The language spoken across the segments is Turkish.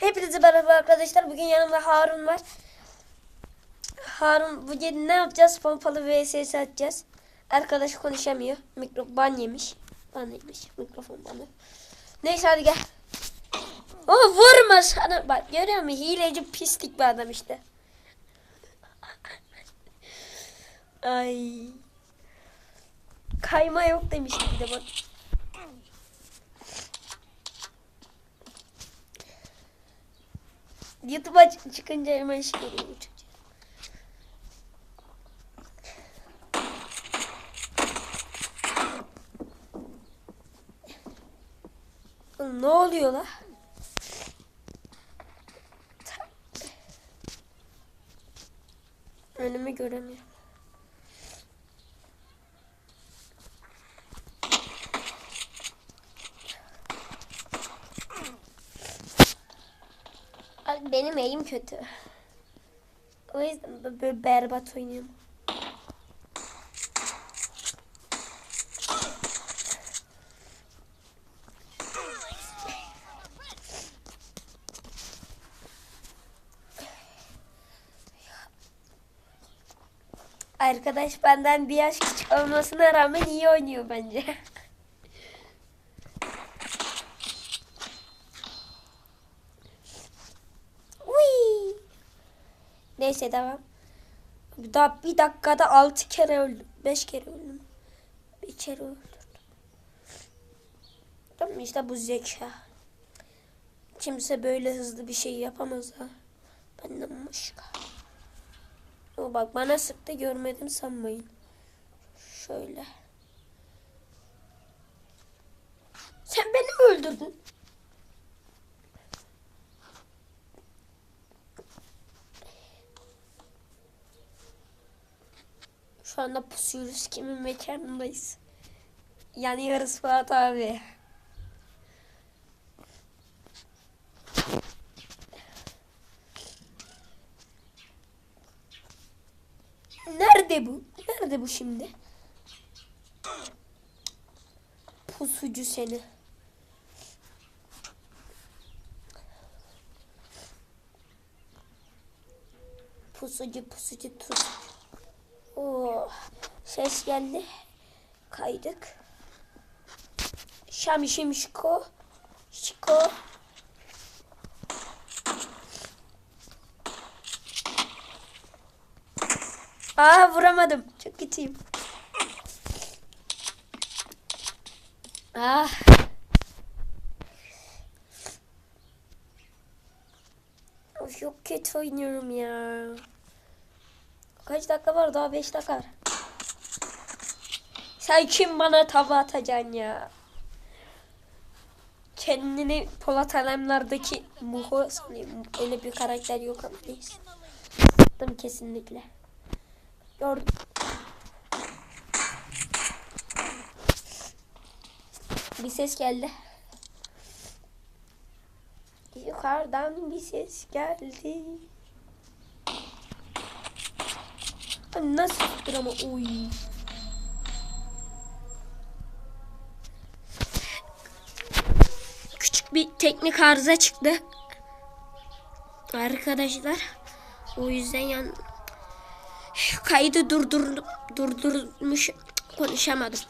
Hepinize merhaba arkadaşlar. Bugün yanımda Harun var. Harun bugün ne yapacağız? Pompalı vs atacağız. Arkadaş konuşamıyor. Mikro ban yemiş. Ban yemiş. Mikrofon banı. Neyse hadi gel. O vurma sana. Bak görüyor musun? Hileci pislik bir adam işte. Ay. Kayma yok demişti bir de bak. YouTube'a çı- çıkınca hemen şey. Oğlum Ne oluyor la? Önümü göremiyorum. Ay, Benim eğim kötü. O yüzden böyle berbat oynuyorum. Arkadaş benden bir yaş küçük olmasına rağmen iyi oynuyor bence. Uy. Neyse devam. Daha bir dakikada altı kere öldüm. Beş kere öldüm. Bir kere öldüm. Tamam işte bu zeka. Kimse böyle hızlı bir şey yapamaz ha. Benden başka. O bak bana sıktı görmedim sanmayın. Şöyle. Sen beni öldürdün? Şu anda pusuyoruz kimin mekanındayız. Yani yarısı Fuat abi. Nerede bu? Nerede bu şimdi? Pusucu seni. Pusucu pusucu pusucu. Ses geldi. Kaydık. Şami şimi şiko. Şiko. Aa vuramadım. Çok kötüyüm. Ah. Çok kötü oynuyorum ya. Kaç dakika var? Daha 5 dakika var. Sen kim bana tava atacaksın ya? Kendini Polat Alemdar'daki Muho sanıyorum. Öyle bir karakter yok ama neyse. Attım kesinlikle. Gördüm. Bir ses geldi. Yukarıdan bir ses geldi. Nasıl tuttur ama uy. Bir teknik arıza çıktı. Arkadaşlar. O yüzden yan kaydı durdur durdurmuş konuşamadım.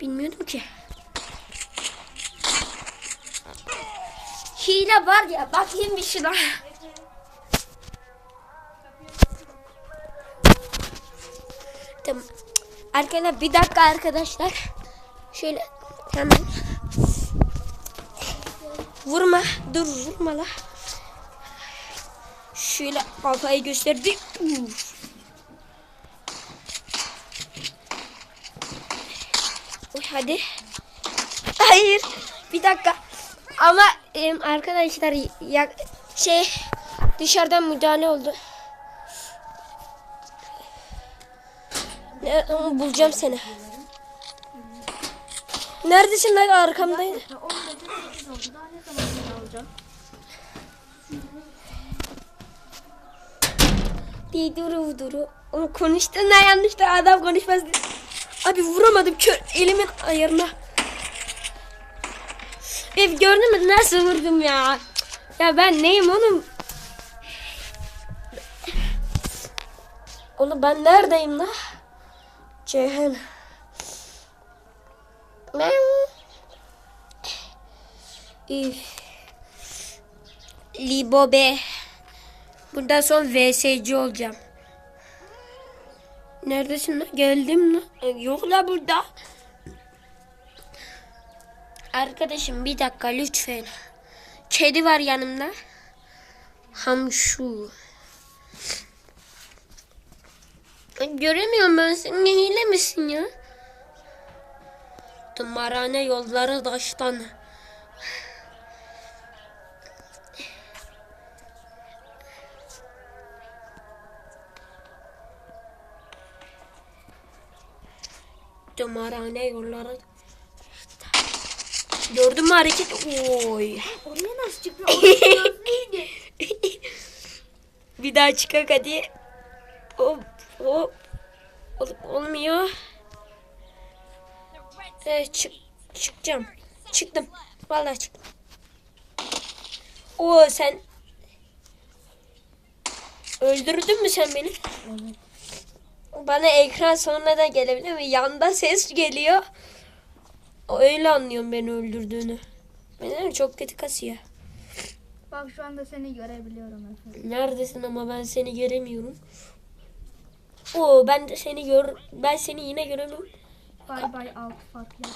Bilmiyordum ki. Hile var ya bakayım bir şuna. Tamam. Arkadaşlar bir dakika arkadaşlar. Şöyle hemen. Vurma. Dur vurma la. Şöyle kafayı gösterdi. Uf. Uy, hadi. Hayır. Bir dakika. Ama em, arkadaşlar ya, şey dışarıdan müdahale oldu. Ne, bulacağım seni. Neredesin lan arkamdaydı. Ya 10 dakika 8 oldu. Duru duru. Onu konuştun da yanlış da adam konuşmaz. Abi vuramadım kör elimin ayarına. Ev gördün mü nasıl vurdum ya? Ya ben neyim oğlum? Oğlum ben neredeyim la? Ceyhan. Ben... Libo be. Bundan sonra VSC olacağım. Neredesin lan? Geldim lan. E, Yok la burada. Arkadaşım bir dakika lütfen. Kedi var yanımda. Hamşu. Göremiyorum ben seni. Hile misin ya? Tımarhane yolları taştan. Tımarhane yolları Gördün mü hareket? Oy. Oraya nasıl indi? Bir daha çıkak hadi. Hop hop. Ol- olmuyor. Evet çık çıkacağım. Çıktım. Vallahi çıktım. Oo sen öldürdün mü sen beni? Bana ekran sonradan gelebilir mi? Yanda ses geliyor. Öyle anlıyorum beni öldürdüğünü. Benim çok kötü kasıyor. Bak şu anda seni görebiliyorum efendim. Neredesin ama ben seni göremiyorum. Oo ben de seni gör ben seni yine göremiyorum. Bay bay alt farklı.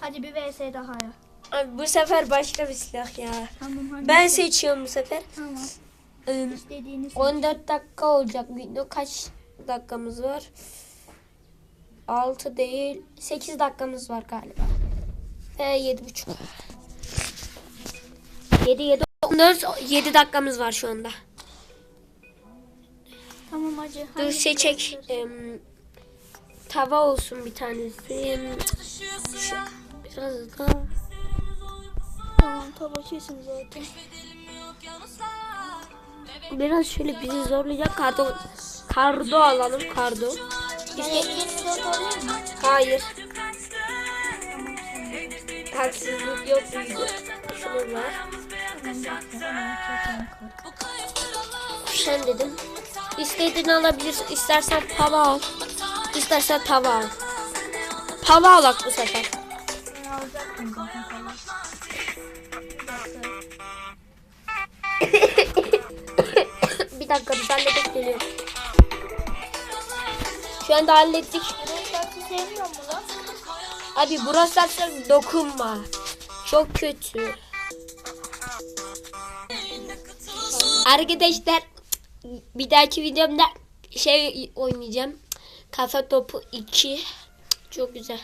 Hadi bir vs daha ya. Abi bu sefer başka bir silah ya. Tamam hadi. Ben seçiyorum bu sefer. Tamam. Ee, İstediğiniz 14 dakika olacak video. Kaç dakikamız var? 6 değil 8 dakikamız var galiba. Ve 7,5. 7 7 14 7 dakikamız var şu anda. Tamam hacı. Dur görüşürüz. Em, tava olsun bir tanesi. Em, şu, biraz daha. Tamam tava kesin zaten. Biraz şöyle bizi zorlayacak kardo. Kardo alalım kardo. İşte, hayır. Haksızlık yok büyüdü. Şunun var. Sen dedim. İstediğini alabilirsin. İstersen tava al. İstersen tava al. Tava al bak bu sefer. Ben alacaktım zaten dakika. biz halledip geliyorum. Şu anda hallettik. Abi burası zaten dokunma. Çok kötü. Arkadaşlar bir dahaki videomda şey oynayacağım. Kafa topu 2. Çok güzel.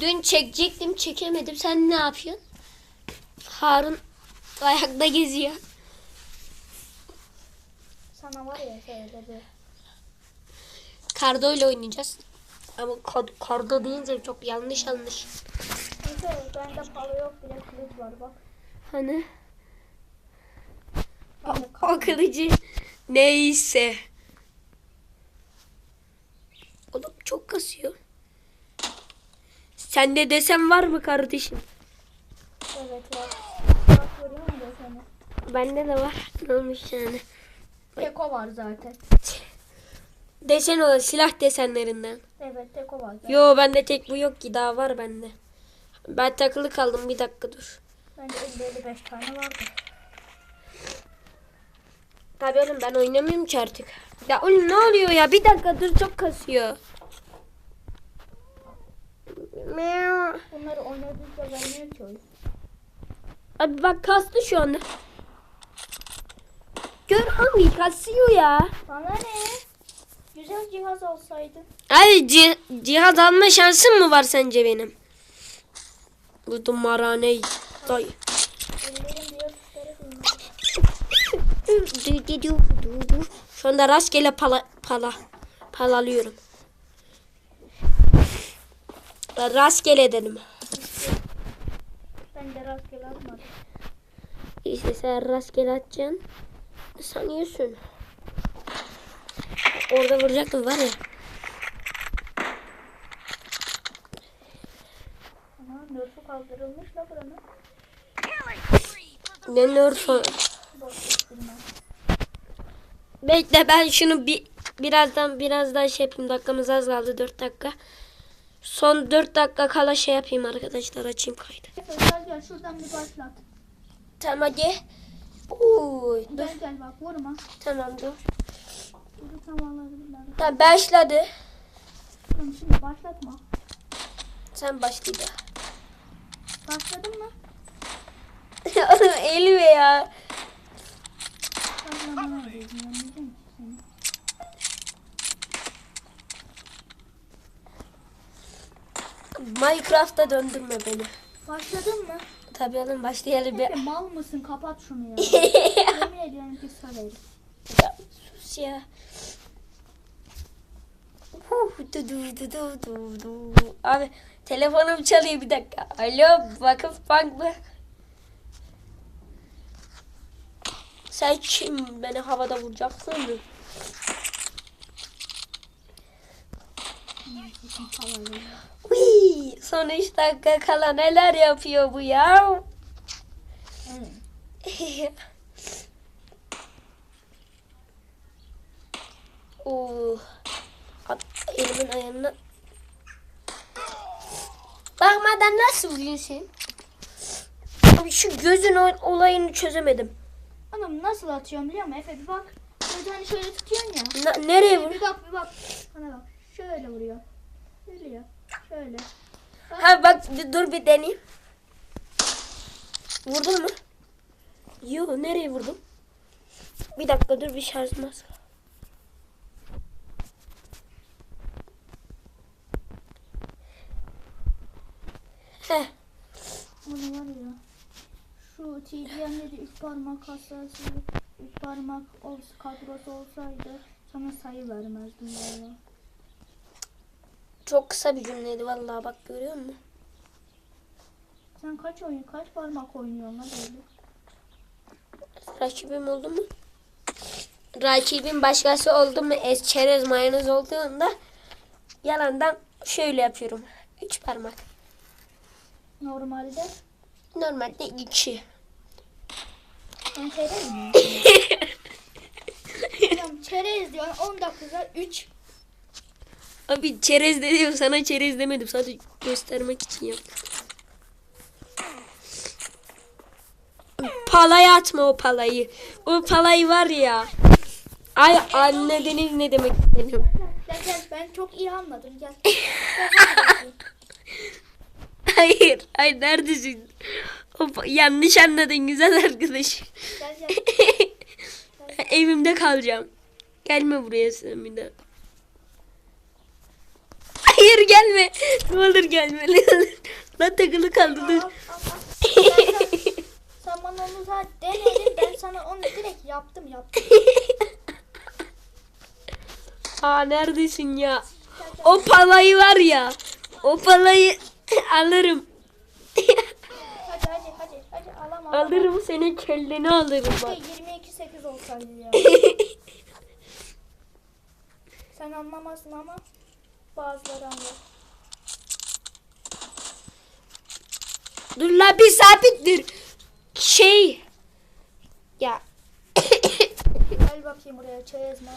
Dün çekecektim çekemedim. Sen ne yapıyorsun? Harun ayakta geziyor. Sana var ya şöyle bir. Kardo ile oynayacağız. Ama kar- kardo deyince çok yanlış yanlış. Neyse bende para yok bile kılıç var bak. Hani? Bende O kılıcı neyse. Oğlum çok kasıyor. Sende desem var mı kardeşim? Evet var. Bak görüyor musun deseni? Bende de var. Olmuş yani? Teko var zaten. Desen o silah desenlerinden. Evet teko var zaten. Yo bende tek bu yok ki daha var bende. Ben takılı kaldım bir dakika dur. Bende 50-55 tane vardı. Tabii oğlum ben oynamıyorum ki artık. Ya oğlum ne oluyor ya? Bir dakika dur çok kasıyor. Meow. Bunları oynadıkça vermiyor ki oyun. Abi bak kastı şu anda. Gör abi kasıyor ya. Bana ne? Güzel cihaz alsaydın. Ay ci- cihaz alma şansın mı var sence benim? Bu tımarhane day. Ellerim diğer tuşlara değmez. Şu anda rastgele pala pala palalıyorum. Rastgele dedim. Ben de rastgele atmadım. İşte sen rastgele atacaksın. Sanıyorsun. Orada vuracaktım var ya. Ama nörfü kaldırılmış la buranın. Ne nörfü. Bekle ben şunu bir birazdan biraz daha şey yapayım. Dakikamız az kaldı 4 dakika. Son 4 dakika kala şey yapayım arkadaşlar açayım kaydı. Şuradan bir başlat. Tamam hadi. Uy, dur. Gel gel bak vurma. Tamam dur. Dur tam alabilirler. Tamam başladı. Tamam şimdi başlatma. Sen başladı. Başladın mı? Oğlum elime ya. Minecraft'a döndürme beni. Başladın mı? Tabii oğlum başlayalım bir. Mal mısın? Kapat şunu ya. Yemin ediyorum ki söverim. Ya, sus ya. Huh, du du du du du du. Abi telefonum çalıyor bir dakika. Alo vakıf bank mı? Sen kim? Beni havada vuracaksın mı? Uy, son 3 dakika kala neler yapıyor bu ya? Oo. At elimin ayağına. Bakmadan nasıl vuruyorsun? Abi şu gözün ol- olayını çözemedim. Oğlum nasıl atıyorum biliyor musun? Efe bir bak. Böyle hani şöyle tutuyorsun ya. Na- nereye vur? Bir bak bir bak. Bana bak. Şöyle vuruyor. Şöyle. Şöyle. Ha bak dur- bir deneyeyim. Vurdun mu? Yo nereye vurdum? Bir dakika dur bir şarjım az. Heh. Bunu var ya. Şu TDM'de de 3 parmak hassası, 3 parmak olsa, kadrosu olsaydı sana sayı vermezdim valla. Çok kısa bir cümleydi vallahi bak görüyor musun? Sen kaç oyun, kaç parmak oynuyorsun lan böyle? Rakibim oldu mu? Rakibim başkası oldu mu? Es çerez mayonez olduğunda yalandan şöyle yapıyorum. Üç parmak. Normalde Normalde iki. çerez mi? Çerez diyor 10 dakikada 3. Abi çerez dedim sana çerez demedim. Sadece göstermek için yaptım. Palaya atma o palayı. O palayı var ya. Ay anne deniz ne demek istedim. Gel gel ben çok iyi anladım gel. Hayır. Hayır neredesin? O, pa- yanlış anladın güzel arkadaş. gel gel. Evimde kalacağım. Gelme buraya sen bir daha. Hayır gelme. Ne olur gelme. Ne olur. Lan takılı kaldı dur. Sen- bana onu zaten denedin ben sana onu direkt yaptım yaptım. Aa neredesin ya? O palayı var ya. O palayı alırım. Hadi hadi hadi hadi alam alam. alırım senin kelleni alırım bak. Keşke 22-8 olsaydı ya. Sen anlamazsın ama bazıları anlar. Dur la bir sabit dur. Şey. Ya. Gel bakayım buraya çerez mi?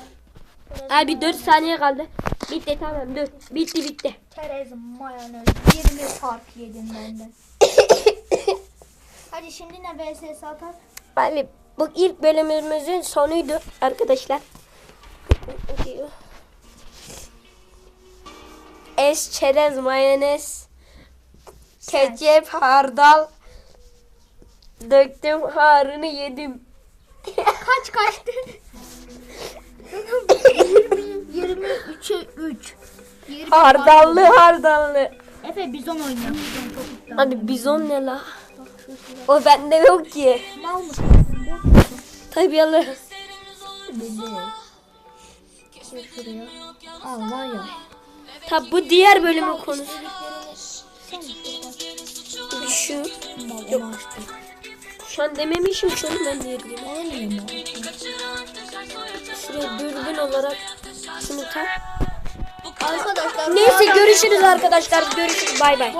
Çerez Abi mayonez. 4 saniye kaldı. Bitti tamam dur. Bitti bitti. Çerez mayonez 20 fark yedin benden. Hadi şimdi ne vs atar? Abi bu ilk bölümümüzün sonuydu arkadaşlar. Es, çerez, mayonez, ketçap, hardal. Döktüm harını yedim. Kaç kaçtı? 23'e 3. Hardallı hardallı. Efe bizon oynuyor. Bizon çok iddialı. Hadi bizon ne la? O bende yok ki. Mal mısın? Tabii alır. Şuraya. Al var ya. Tabi bu diğer. Sen şuradan. Şu. Yok. Şu an dememişim şunu ben. Olmuyor mu? Şuraya dürbün olarak şunu tak. Arkadaşlar Neyse görüşürüz arkadaşlar. Görüşürüz. Bay bay.